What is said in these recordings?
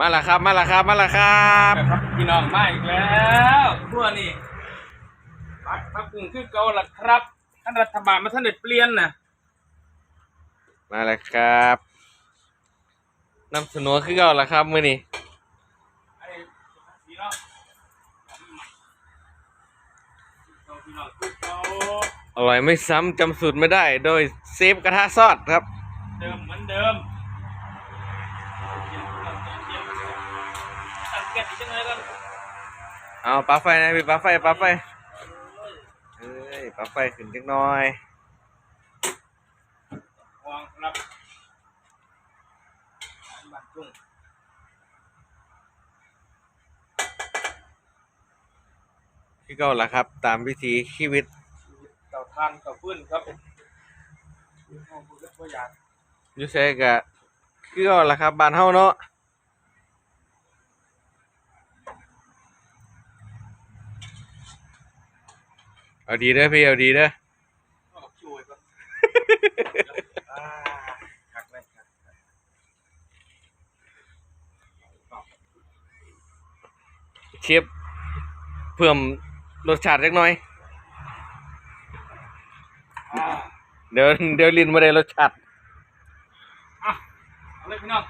มาแล้วครับ มาแล้วครับ มาแล้วครับครับพี่น้องมาอีกแล้วทั่วนี่ปักพักกุ้งคือเก่าละครับท่านรัฐบาลมาท่านได้เปลี่ยนนะมาแล้วครับนำเสนอคือเก่าแล้วครับมื้อนี้ไอ้พี่น้องพี่น้องคือเก่าอร่อยไม่ซ้ำจำสูตรไม่ได้ โดยเซฟกระทะซอดครับ เดิมเหมือนเดิม เย็นๆเย็นๆสังเกตอีกจังเลยกันเอาปลั๊กไฟนะพี่ปลั๊กไฟปลั๊กไฟเอ้ยปลั๊กไฟขึ้นจักหน่อยวางครับบัตรกุ้งคือเก่าแล้วครับ ตามวิถีชีวิตเต่าทานเต่าฟื้นครับห้องบุกตัวอย่างอยู่ไสก็คือเก่าแล้วครับบ้านเฮาเนาะ เอาดีเด้อพี่เอาดีเด้อก็ช่วยครับอ่าหักเลยครับเชฟเพิ่มรสชาติเล็กน้อยอ่าเดี๋ยวเดี๋ยวลิ้นไม่ได้รสชาติอะเอาเลยพี่น้อง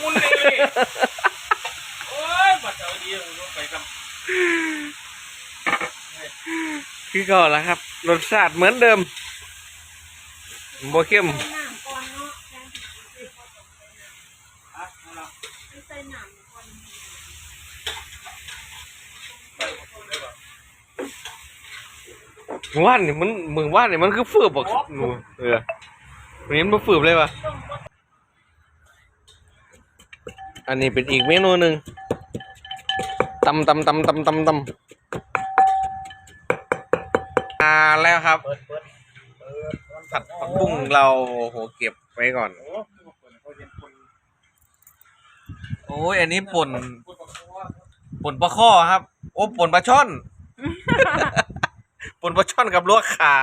มุนเลยโอ้ยบัตรเอาดีลงไปครับ คือเก่าแล้วครับรสชาติเหมือนเดิมโบเข้มใส่น้ำก่อนเนาะแทนที่จะใส่ข้าวต้มใส่น้อะเอาละำใส่น้ำก่อนว่านนี่มันมึงว่านนี่มันคือฟืบบอกหนูเออวันนี้มันฟืบเลยวะอันนี้เป็นอีกเมนูหนึ่งตำตำตำตำตำตำ อ่าแล้วครับ เปิดเปิดเปิดผัดผักบุ้งเราโอ้โหเก็บไว้ก่อน โอ้คือว่าเปิดเขาเย็นคนโอ้ยอันนี้ป่นคนบอกว่าป่นปลาข้อครับ โอ้ป่นปลาช่อนป่นปลาช่อนกับลวกขา